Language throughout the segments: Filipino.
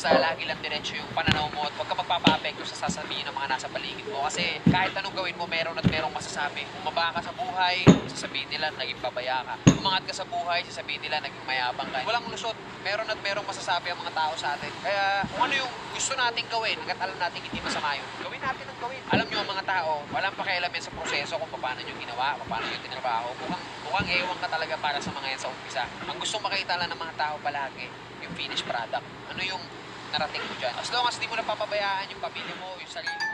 basta lagi lang diretso yung pananaw mo at huwag ka magpapa-apekto sa sasabihin ng mga nasa paligid mo. Kasi kahit anong gawin mo, meron at merong masasabi. Bumaba ka sa buhay, sasabihin nila naging pabaya ka. Umangat ka sa buhay, sasabihin nila naging mayabang ka. Walang lusot. Meron at merong masasabi ang mga tao sa atin. Kaya kung ano yung gusto nating gawin, hanggat alam natin hindi masama yun, gawin natin ang gawin. Alam nyo ang mga tao, walang pakialam sa proseso kung paano nyo ginawa, paano nyo tinrabaho. Mukhang, mukhang ewan ka talaga para sa mga yan sa umpisa. Ang gustong makita lang ng mga tao palagi, yung finished product. Ano yung narating mo dyan. As long as di mo napapabayaan yung pamilya mo, yung sarili mo.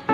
Sa